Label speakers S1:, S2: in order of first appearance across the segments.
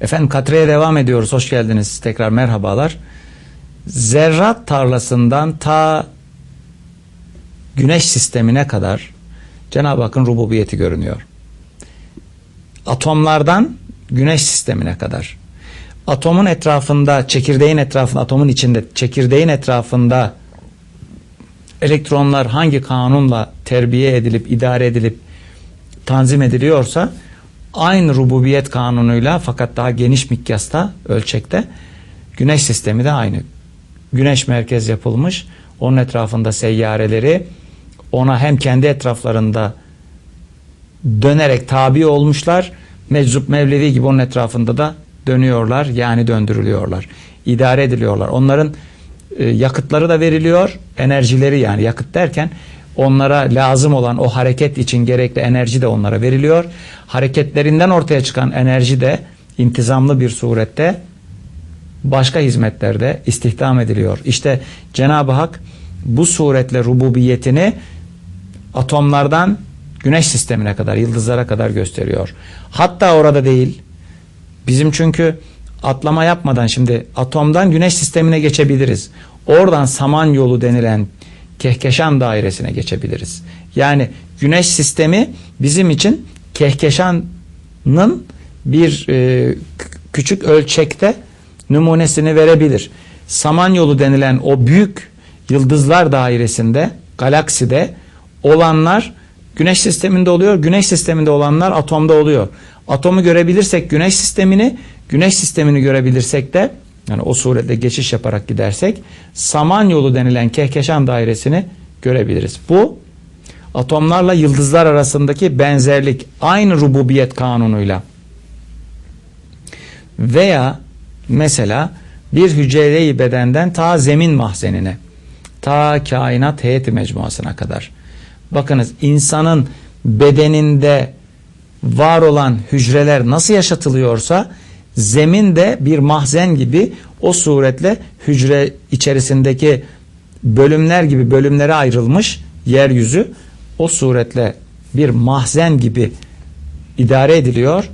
S1: Efendim Katre'ye devam ediyoruz. Hoş geldiniz. Tekrar merhabalar. Zerrat tarlasından ta güneş sistemine kadar Cenab-ı Hakk'ın rububiyeti görünüyor. Atomlardan güneş sistemine kadar. Atomun etrafında, çekirdeğin etrafında, atomun içinde, çekirdeğin etrafında elektronlar hangi kanunla terbiye edilip, idare edilip, tanzim ediliyorsa aynı rububiyet kanunuyla fakat daha geniş mikyasta, ölçekte güneş sistemi de aynı. Güneş merkez yapılmış, onun etrafında seyyareleri ona hem kendi etraflarında dönerek tabi olmuşlar, meczup mevlevi gibi onun etrafında da dönüyorlar yani döndürülüyorlar. idare ediliyorlar. Onların e, yakıtları da veriliyor, enerjileri yani yakıt derken onlara lazım olan o hareket için gerekli enerji de onlara veriliyor. Hareketlerinden ortaya çıkan enerji de intizamlı bir surette başka hizmetlerde istihdam ediliyor. İşte Cenab-ı Hak bu suretle rububiyetini atomlardan güneş sistemine kadar, yıldızlara kadar gösteriyor. Hatta orada değil. Bizim çünkü atlama yapmadan şimdi atomdan güneş sistemine geçebiliriz. Oradan Samanyolu denilen Kehkeşan dairesine geçebiliriz. Yani güneş sistemi bizim için Kehkeşan'ın bir e, küçük ölçekte numunesini verebilir. Samanyolu denilen o büyük yıldızlar dairesinde, galakside olanlar güneş sisteminde oluyor. Güneş sisteminde olanlar atomda oluyor. Atomu görebilirsek güneş sistemini, güneş sistemini görebilirsek de yani o surette geçiş yaparak gidersek Samanyolu denilen Kehkeşan dairesini görebiliriz. Bu atomlarla yıldızlar arasındaki benzerlik aynı rububiyet kanunuyla veya mesela bir hücre-i bedenden ta zemin mahzenine ta kainat heyeti mecmuasına kadar bakınız insanın bedeninde var olan hücreler nasıl yaşatılıyorsa zemin de bir mahzen gibi o suretle hücre içerisindeki bölümler gibi bölümlere ayrılmış yeryüzü o suretle bir mahzen gibi idare ediliyor.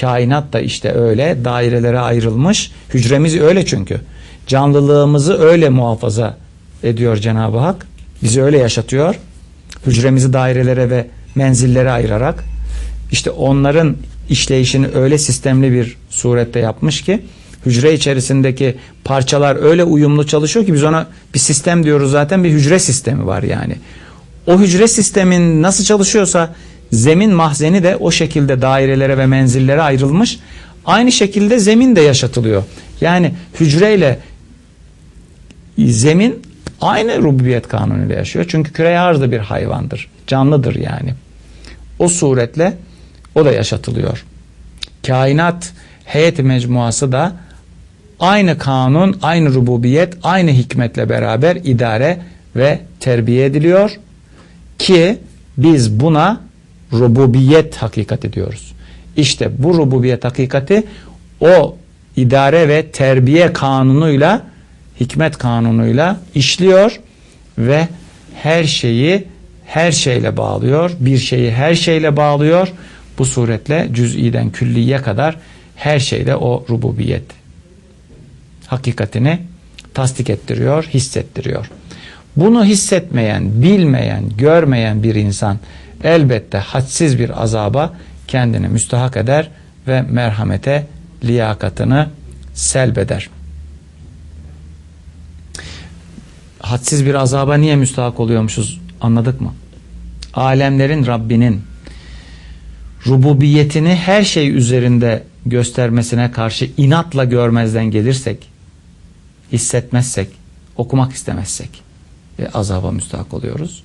S1: Kainat da işte öyle dairelere ayrılmış. Hücremiz öyle çünkü. Canlılığımızı öyle muhafaza ediyor Cenab-ı Hak. Bizi öyle yaşatıyor. Hücremizi dairelere ve menzillere ayırarak işte onların işleyişini öyle sistemli bir surette yapmış ki hücre içerisindeki parçalar öyle uyumlu çalışıyor ki biz ona bir sistem diyoruz zaten bir hücre sistemi var yani. O hücre sistemin nasıl çalışıyorsa zemin mahzeni de o şekilde dairelere ve menzillere ayrılmış. Aynı şekilde zemin de yaşatılıyor. Yani hücreyle zemin aynı rububiyet kanunuyla yaşıyor. Çünkü küre arz bir hayvandır. Canlıdır yani. O suretle o da yaşatılıyor. Kainat heyet mecmuası da aynı kanun, aynı rububiyet, aynı hikmetle beraber idare ve terbiye ediliyor ki biz buna rububiyet hakikati diyoruz. İşte bu rububiyet hakikati o idare ve terbiye kanunuyla hikmet kanunuyla işliyor ve her şeyi her şeyle bağlıyor. Bir şeyi her şeyle bağlıyor. Bu suretle cüz'iden külliye kadar her şeyde o rububiyet hakikatini tasdik ettiriyor, hissettiriyor. Bunu hissetmeyen, bilmeyen, görmeyen bir insan elbette hadsiz bir azaba kendini müstahak eder ve merhamete liyakatını selbeder. Hadsiz bir azaba niye müstahak oluyormuşuz anladık mı? Alemlerin Rabbinin rububiyetini her şey üzerinde göstermesine karşı inatla görmezden gelirsek, hissetmezsek, okumak istemezsek e, azaba müstahak oluyoruz.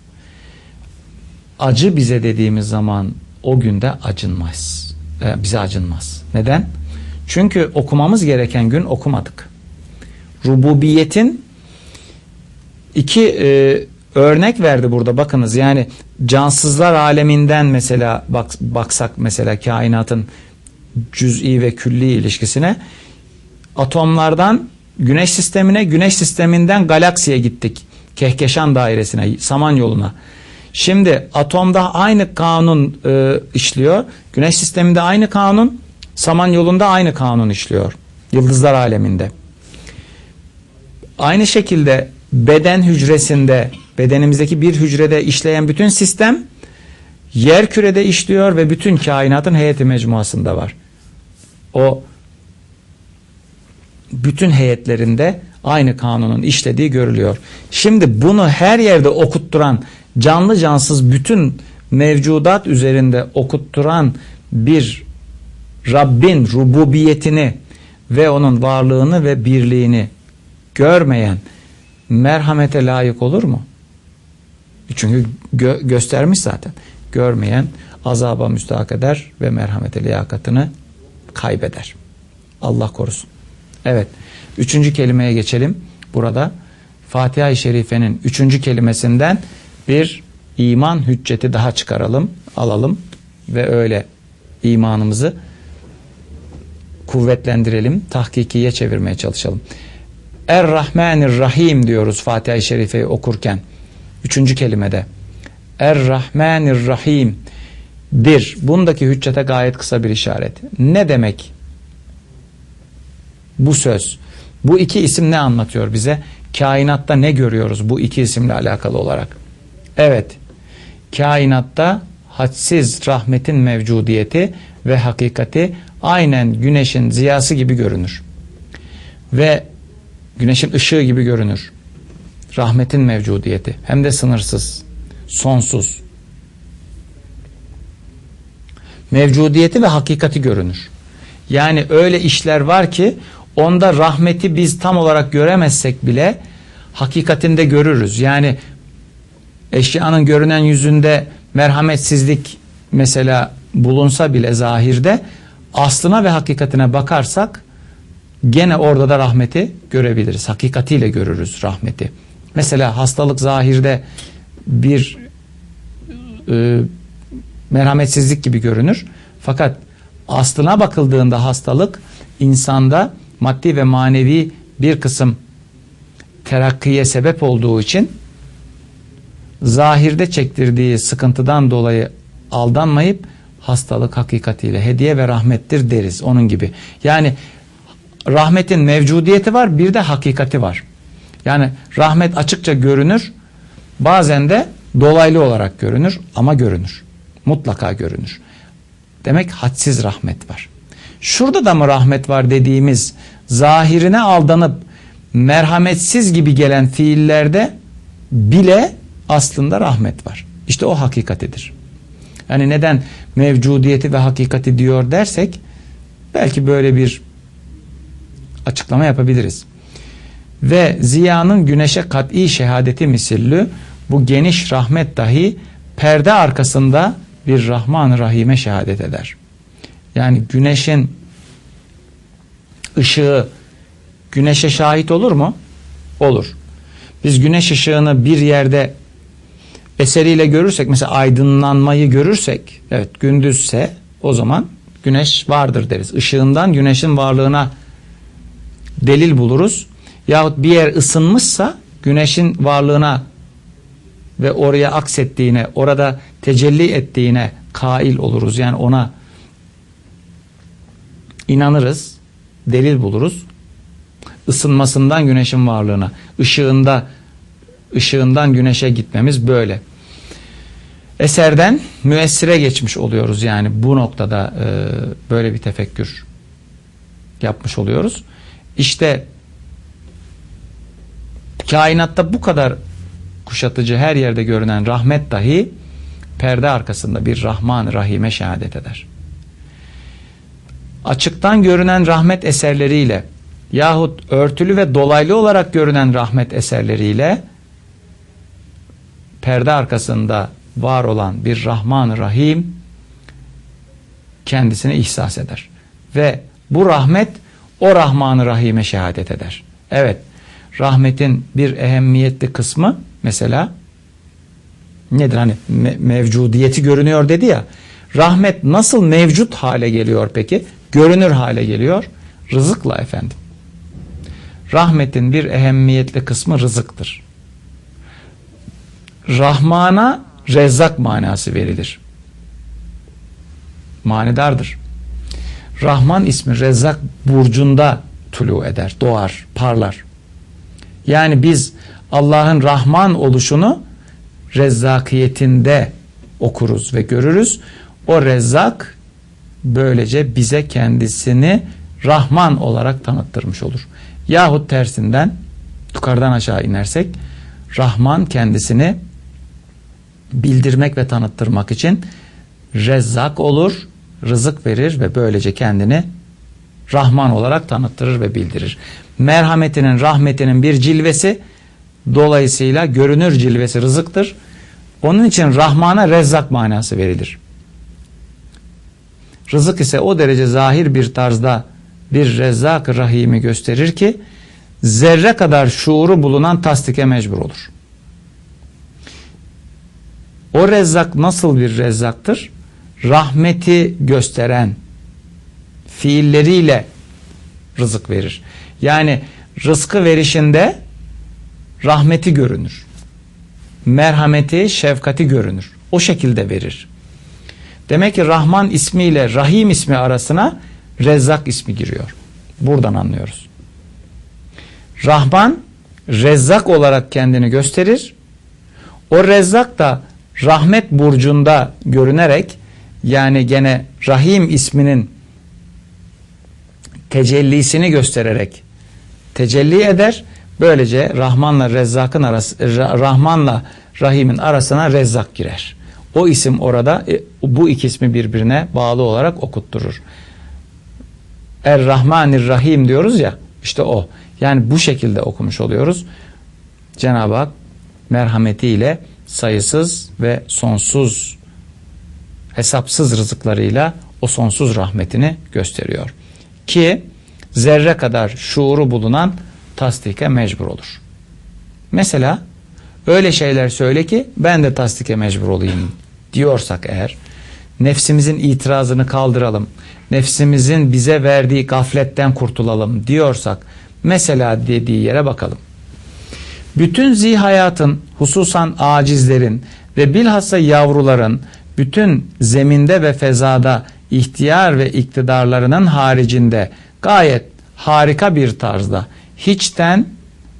S1: Acı bize dediğimiz zaman o günde acınmaz. E, bize acınmaz. Neden? Çünkü okumamız gereken gün okumadık. Rububiyetin iki e, örnek verdi burada bakınız yani cansızlar aleminden mesela bak, baksak mesela kainatın cüz'i ve külli ilişkisine atomlardan güneş sistemine güneş sisteminden galaksiye gittik Kehkeşan dairesine Samanyolu'na şimdi atomda aynı kanun e, işliyor güneş sisteminde aynı kanun Samanyolu'nda aynı kanun işliyor. Yıldızlar aleminde. Aynı şekilde beden hücresinde, bedenimizdeki bir hücrede işleyen bütün sistem yer kürede işliyor ve bütün kainatın heyeti mecmuasında var. O bütün heyetlerinde aynı kanunun işlediği görülüyor. Şimdi bunu her yerde okutturan, canlı cansız bütün mevcudat üzerinde okutturan bir Rabbin rububiyetini ve onun varlığını ve birliğini görmeyen merhamete layık olur mu? Çünkü gö göstermiş zaten. Görmeyen azaba müstahak eder ve merhamete liyakatını kaybeder. Allah korusun. Evet. Üçüncü kelimeye geçelim. Burada Fatiha-i Şerife'nin üçüncü kelimesinden bir iman hücceti daha çıkaralım, alalım ve öyle imanımızı kuvvetlendirelim, tahkikiye çevirmeye çalışalım. Er-Rahmanir-Rahim diyoruz Fatiha-i Şerife'yi okurken. Üçüncü kelimede. Er-Rahmanir-Rahim. Bir, bundaki hüccete gayet kısa bir işaret. Ne demek bu söz? Bu iki isim ne anlatıyor bize? Kainatta ne görüyoruz bu iki isimle alakalı olarak? Evet, kainatta hadsiz rahmetin mevcudiyeti ve hakikati aynen güneşin ziyası gibi görünür. Ve güneşin ışığı gibi görünür. Rahmetin mevcudiyeti hem de sınırsız, sonsuz. Mevcudiyeti ve hakikati görünür. Yani öyle işler var ki onda rahmeti biz tam olarak göremezsek bile hakikatinde görürüz. Yani eşyanın görünen yüzünde merhametsizlik mesela bulunsa bile zahirde aslına ve hakikatine bakarsak gene orada da rahmeti görebiliriz. Hakikatiyle görürüz rahmeti. Mesela hastalık zahirde bir e, merhametsizlik gibi görünür. Fakat aslına bakıldığında hastalık insanda maddi ve manevi bir kısım terakkiye sebep olduğu için zahirde çektirdiği sıkıntıdan dolayı aldanmayıp hastalık hakikatiyle hediye ve rahmettir deriz onun gibi. Yani rahmetin mevcudiyeti var bir de hakikati var. Yani rahmet açıkça görünür bazen de dolaylı olarak görünür ama görünür. Mutlaka görünür. Demek hadsiz rahmet var. Şurada da mı rahmet var dediğimiz zahirine aldanıp merhametsiz gibi gelen fiillerde bile aslında rahmet var. İşte o hakikatidir. Yani neden mevcudiyeti ve hakikati diyor dersek belki böyle bir açıklama yapabiliriz. Ve ziyanın güneşe kat'i şehadeti misillü bu geniş rahmet dahi perde arkasında bir Rahman Rahim'e şehadet eder. Yani güneşin ışığı güneşe şahit olur mu? Olur. Biz güneş ışığını bir yerde eseriyle görürsek mesela aydınlanmayı görürsek evet gündüzse o zaman güneş vardır deriz. Işığından güneşin varlığına delil buluruz. Yahut bir yer ısınmışsa güneşin varlığına ve oraya aksettiğine, orada tecelli ettiğine kail oluruz. Yani ona inanırız, delil buluruz. Isınmasından güneşin varlığına, ışığında ışığından güneşe gitmemiz böyle. Eserden müessire geçmiş oluyoruz yani bu noktada e, böyle bir tefekkür yapmış oluyoruz. İşte kainatta bu kadar kuşatıcı her yerde görünen rahmet dahi perde arkasında bir Rahman Rahim'e şehadet eder. Açıktan görünen rahmet eserleriyle yahut örtülü ve dolaylı olarak görünen rahmet eserleriyle perde arkasında var olan bir Rahman Rahim kendisine ihsas eder. Ve bu rahmet o Rahman Rahim'e şehadet eder. Evet, rahmetin bir ehemmiyetli kısmı mesela nedir hani me mevcudiyeti görünüyor dedi ya. Rahmet nasıl mevcut hale geliyor peki? Görünür hale geliyor. Rızıkla efendim. Rahmetin bir ehemmiyetli kısmı rızıktır. Rahmana rezzak manası verilir. Manidardır. Rahman ismi Rezzak burcunda tulu eder, doğar, parlar. Yani biz Allah'ın Rahman oluşunu rezzakiyetinde okuruz ve görürüz. O rezzak böylece bize kendisini Rahman olarak tanıttırmış olur. Yahut tersinden yukarıdan aşağı inersek Rahman kendisini bildirmek ve tanıttırmak için rezzak olur, rızık verir ve böylece kendini Rahman olarak tanıttırır ve bildirir. Merhametinin, rahmetinin bir cilvesi dolayısıyla görünür cilvesi rızıktır. Onun için Rahman'a rezzak manası verilir. Rızık ise o derece zahir bir tarzda bir rezzak rahimi gösterir ki zerre kadar şuuru bulunan tasdike mecbur olur. O rezzak nasıl bir rezzaktır? Rahmeti gösteren fiilleriyle rızık verir. Yani rızkı verişinde rahmeti görünür. Merhameti, şefkati görünür. O şekilde verir. Demek ki Rahman ismiyle Rahim ismi arasına Rezzak ismi giriyor. Buradan anlıyoruz. Rahman Rezzak olarak kendini gösterir. O Rezzak da rahmet burcunda görünerek yani gene Rahim isminin tecellisini göstererek tecelli eder. Böylece Rahmanla Rezzak'ın arası Rahmanla Rahim'in arasına Rezzak girer. O isim orada e, bu iki ismi birbirine bağlı olarak okutturur. Er Rahmanir Rahim diyoruz ya işte o. Yani bu şekilde okumuş oluyoruz. Cenab-ı Hak merhametiyle sayısız ve sonsuz hesapsız rızıklarıyla o sonsuz rahmetini gösteriyor. Ki zerre kadar şuuru bulunan tasdike mecbur olur. Mesela öyle şeyler söyle ki ben de tasdike mecbur olayım diyorsak eğer nefsimizin itirazını kaldıralım, nefsimizin bize verdiği gafletten kurtulalım diyorsak mesela dediği yere bakalım. Bütün zihayatın hususan acizlerin ve bilhassa yavruların bütün zeminde ve fezada ihtiyar ve iktidarlarının haricinde gayet harika bir tarzda hiçten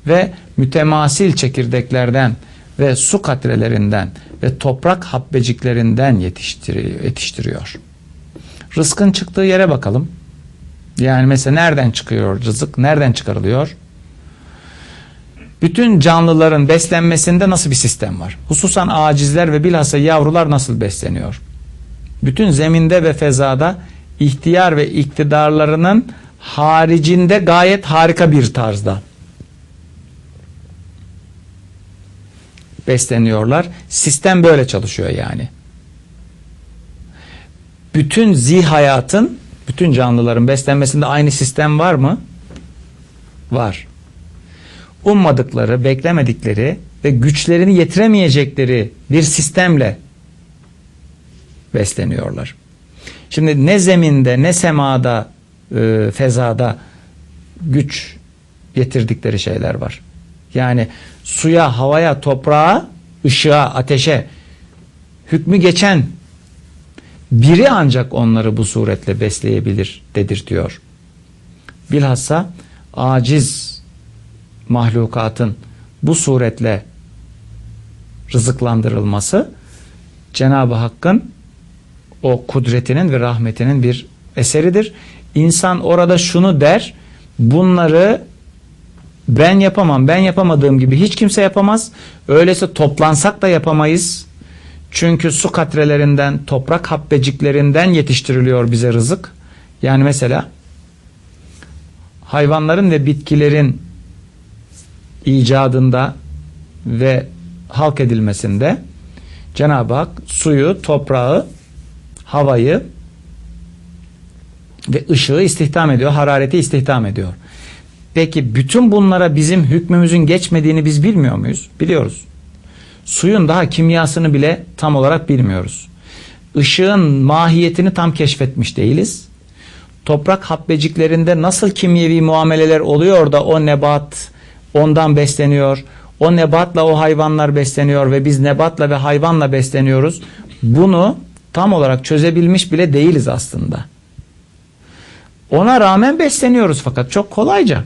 S1: ve mütemasil çekirdeklerden ve su katrelerinden ve toprak habbeciklerinden yetiştiriyor. yetiştiriyor. Rızkın çıktığı yere bakalım. Yani mesela nereden çıkıyor rızık? Nereden çıkarılıyor? Bütün canlıların beslenmesinde nasıl bir sistem var? Hususan acizler ve bilhassa yavrular nasıl besleniyor? Bütün zeminde ve fezada ihtiyar ve iktidarlarının haricinde gayet harika bir tarzda besleniyorlar. Sistem böyle çalışıyor yani. Bütün zihayatın, bütün canlıların beslenmesinde aynı sistem var mı? Var. Ummadıkları, beklemedikleri ve güçlerini yetiremeyecekleri bir sistemle besleniyorlar. Şimdi ne zeminde ne semada e, fezada güç getirdikleri şeyler var. Yani suya, havaya, toprağa, ışığa, ateşe hükmü geçen biri ancak onları bu suretle besleyebilir dedirtiyor. Bilhassa aciz mahlukatın bu suretle rızıklandırılması Cenab-ı Hakk'ın o kudretinin ve rahmetinin bir eseridir. İnsan orada şunu der, bunları ben yapamam, ben yapamadığım gibi hiç kimse yapamaz. Öyleyse toplansak da yapamayız. Çünkü su katrelerinden, toprak habbeciklerinden yetiştiriliyor bize rızık. Yani mesela hayvanların ve bitkilerin icadında ve halk edilmesinde Cenab-ı Hak suyu, toprağı, havayı ve ışığı istihdam ediyor, harareti istihdam ediyor. Peki bütün bunlara bizim hükmümüzün geçmediğini biz bilmiyor muyuz? Biliyoruz. Suyun daha kimyasını bile tam olarak bilmiyoruz. Işığın mahiyetini tam keşfetmiş değiliz. Toprak habbeciklerinde nasıl kimyevi muameleler oluyor da o nebat ondan besleniyor. O nebatla o hayvanlar besleniyor ve biz nebatla ve hayvanla besleniyoruz. Bunu tam olarak çözebilmiş bile değiliz aslında. Ona rağmen besleniyoruz fakat çok kolayca.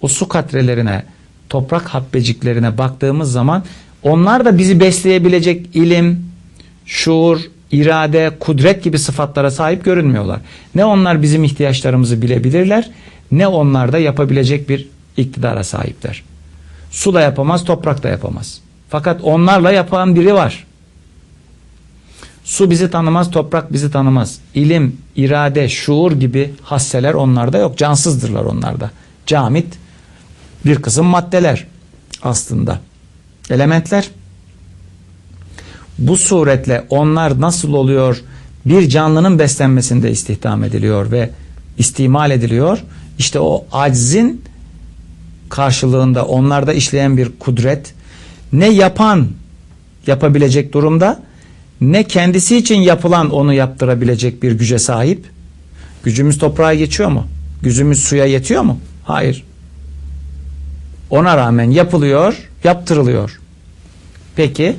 S1: O su katrelerine, toprak habbeciklerine baktığımız zaman onlar da bizi besleyebilecek ilim, şuur, irade, kudret gibi sıfatlara sahip görünmüyorlar. Ne onlar bizim ihtiyaçlarımızı bilebilirler, ne onlar da yapabilecek bir iktidara sahipler. Su da yapamaz, toprak da yapamaz. Fakat onlarla yapan biri var. Su bizi tanımaz, toprak bizi tanımaz. İlim, irade, şuur gibi hasseler onlarda yok. Cansızdırlar onlarda. Camit bir kısım maddeler aslında. Elementler. Bu suretle onlar nasıl oluyor? Bir canlının beslenmesinde istihdam ediliyor ve istimal ediliyor. İşte o aczin karşılığında onlarda işleyen bir kudret ne yapan yapabilecek durumda ne kendisi için yapılan onu yaptırabilecek bir güce sahip. Gücümüz toprağa geçiyor mu? Gücümüz suya yetiyor mu? Hayır. Ona rağmen yapılıyor, yaptırılıyor. Peki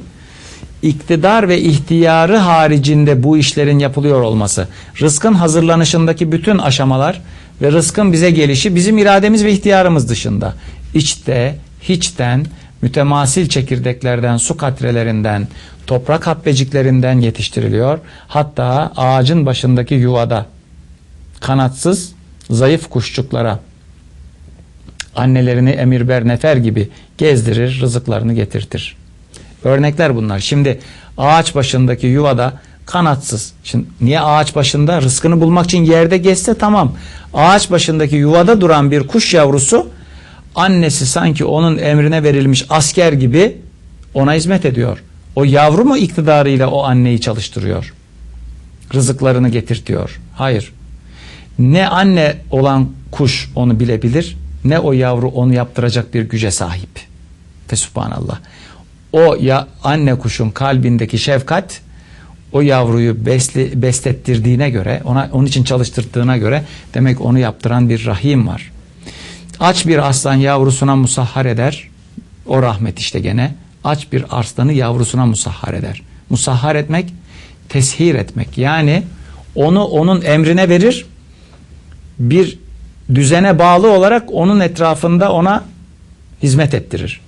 S1: iktidar ve ihtiyarı haricinde bu işlerin yapılıyor olması, rızkın hazırlanışındaki bütün aşamalar ve rızkın bize gelişi bizim irademiz ve ihtiyarımız dışında. İçte, hiçten, mütemasil çekirdeklerden, su katrelerinden, toprak habbeciklerinden yetiştiriliyor. Hatta ağacın başındaki yuvada kanatsız, zayıf kuşçuklara annelerini emir ber nefer gibi gezdirir, rızıklarını getirtir. Örnekler bunlar. Şimdi ağaç başındaki yuvada kanatsız. Şimdi niye ağaç başında? Rızkını bulmak için yerde gezse tamam. Ağaç başındaki yuvada duran bir kuş yavrusu annesi sanki onun emrine verilmiş asker gibi ona hizmet ediyor. O yavru mu iktidarıyla o anneyi çalıştırıyor? Rızıklarını getirtiyor. Hayır. Ne anne olan kuş onu bilebilir ne o yavru onu yaptıracak bir güce sahip. Fesubhanallah. O ya anne kuşun kalbindeki şefkat o yavruyu besli, beslettirdiğine göre, ona onun için çalıştırdığına göre demek onu yaptıran bir rahim var. Aç bir aslan yavrusuna musahhar eder. O rahmet işte gene. Aç bir arslanı yavrusuna musahhar eder. Musahhar etmek, teshir etmek. Yani onu onun emrine verir. Bir düzene bağlı olarak onun etrafında ona hizmet ettirir.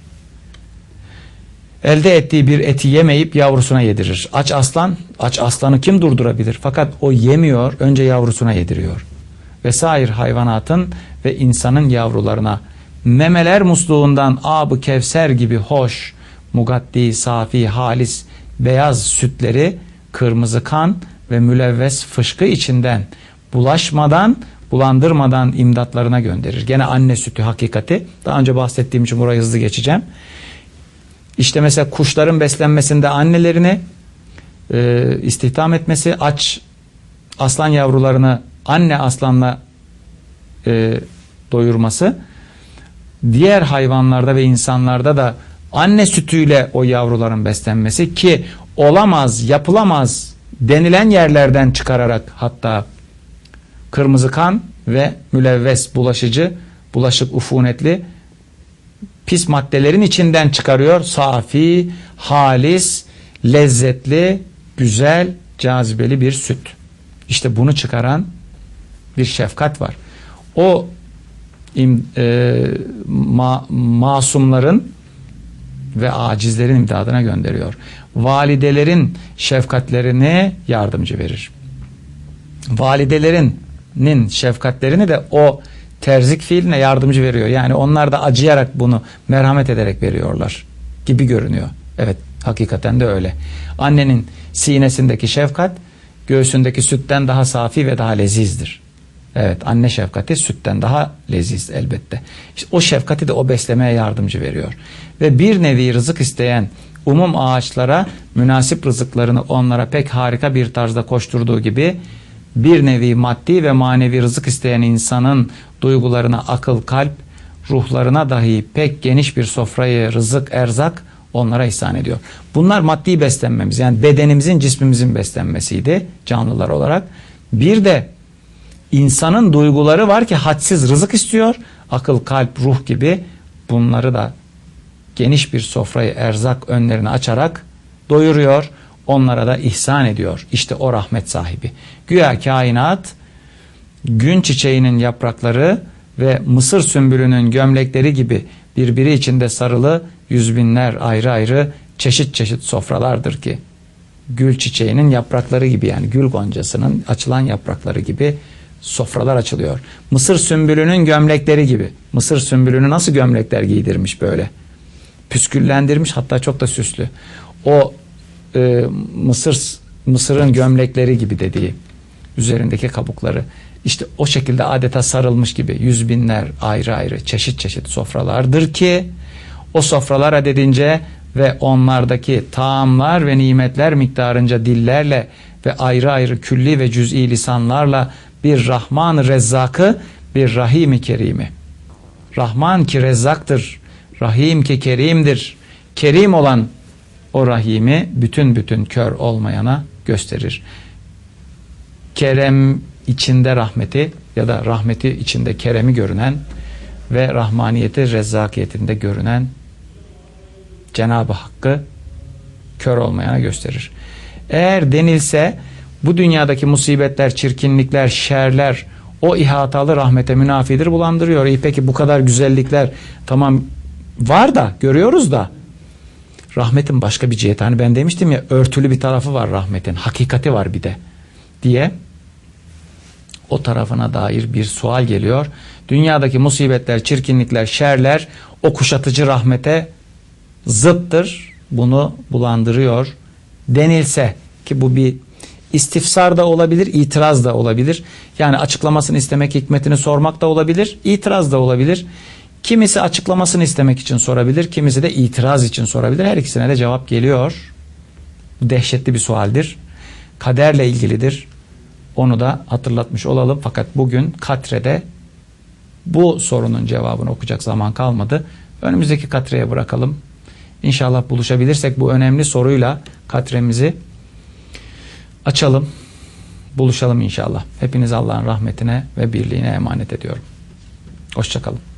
S1: Elde ettiği bir eti yemeyip yavrusuna yedirir. Aç aslan, aç aslanı kim durdurabilir? Fakat o yemiyor, önce yavrusuna yediriyor. Vesair hayvanatın ve insanın yavrularına memeler musluğundan abı kevser gibi hoş, mugaddi, safi, halis, beyaz sütleri kırmızı kan ve mülevves fışkı içinden bulaşmadan bulandırmadan imdatlarına gönderir. Gene anne sütü hakikati. Daha önce bahsettiğim için burayı hızlı geçeceğim. İşte mesela kuşların beslenmesinde annelerini e, istihdam etmesi, aç aslan yavrularını anne aslanla e, doyurması, diğer hayvanlarda ve insanlarda da anne sütüyle o yavruların beslenmesi ki olamaz, yapılamaz denilen yerlerden çıkararak hatta kırmızı kan ve mülevves bulaşıcı, bulaşık ufunetli pis maddelerin içinden çıkarıyor. Safi, halis, lezzetli, güzel, cazibeli bir süt. İşte bunu çıkaran bir şefkat var. O im, e, ma, masumların ve acizlerin imdadına gönderiyor. Validelerin şefkatlerini yardımcı verir. Validelerin nin şefkatlerini de o terzik fiiline yardımcı veriyor. Yani onlar da acıyarak bunu merhamet ederek veriyorlar gibi görünüyor. Evet hakikaten de öyle. Annenin sinesindeki şefkat göğsündeki sütten daha safi ve daha lezizdir. Evet anne şefkati sütten daha leziz elbette. İşte o şefkati de o beslemeye yardımcı veriyor. Ve bir nevi rızık isteyen umum ağaçlara münasip rızıklarını onlara pek harika bir tarzda koşturduğu gibi bir nevi maddi ve manevi rızık isteyen insanın duygularına akıl, kalp, ruhlarına dahi pek geniş bir sofrayı, rızık, erzak onlara ihsan ediyor. Bunlar maddi beslenmemiz yani bedenimizin, cismimizin beslenmesiydi canlılar olarak. Bir de insanın duyguları var ki hadsiz rızık istiyor. Akıl, kalp, ruh gibi bunları da geniş bir sofrayı, erzak önlerine açarak doyuruyor onlara da ihsan ediyor. İşte o rahmet sahibi. Güya kainat gün çiçeğinin yaprakları ve mısır sümbülünün gömlekleri gibi birbiri içinde sarılı yüz binler ayrı ayrı çeşit çeşit sofralardır ki gül çiçeğinin yaprakları gibi yani gül goncasının açılan yaprakları gibi sofralar açılıyor. Mısır sümbülünün gömlekleri gibi. Mısır sümbülünü nasıl gömlekler giydirmiş böyle. Püsküllendirmiş hatta çok da süslü. O e, Mısır Mısır'ın gömlekleri gibi dediği üzerindeki kabukları işte o şekilde adeta sarılmış gibi yüz binler ayrı ayrı çeşit çeşit sofralardır ki o sofralar adedince ve onlardaki taamlar ve nimetler miktarınca dillerle ve ayrı ayrı külli ve cüz'i lisanlarla bir Rahman-ı Rezzak'ı bir Rahim-i Kerim'i. Rahman ki Rezzaktır, Rahim ki Kerim'dir. Kerim olan o Rahim'i bütün bütün kör olmayana gösterir. Kerem içinde rahmeti ya da rahmeti içinde keremi görünen ve rahmaniyeti rezzakiyetinde görünen Cenab-ı Hakk'ı kör olmayana gösterir. Eğer denilse bu dünyadaki musibetler, çirkinlikler, şerler o ihatalı rahmete münafidir bulandırıyor. İyi peki bu kadar güzellikler tamam var da görüyoruz da rahmetin başka bir ciheti. Hani ben demiştim ya örtülü bir tarafı var rahmetin. Hakikati var bir de diye o tarafına dair bir sual geliyor. Dünyadaki musibetler, çirkinlikler, şerler o kuşatıcı rahmete zıttır. Bunu bulandırıyor denilse ki bu bir istifsar da olabilir, itiraz da olabilir. Yani açıklamasını istemek, hikmetini sormak da olabilir, itiraz da olabilir. Kimisi açıklamasını istemek için sorabilir, kimisi de itiraz için sorabilir. Her ikisine de cevap geliyor. Bu dehşetli bir sualdir. Kaderle ilgilidir. Onu da hatırlatmış olalım. Fakat bugün Katre'de bu sorunun cevabını okuyacak zaman kalmadı. Önümüzdeki Katre'ye bırakalım. İnşallah buluşabilirsek bu önemli soruyla Katre'mizi açalım. Buluşalım inşallah. Hepiniz Allah'ın rahmetine ve birliğine emanet ediyorum. Hoşçakalın.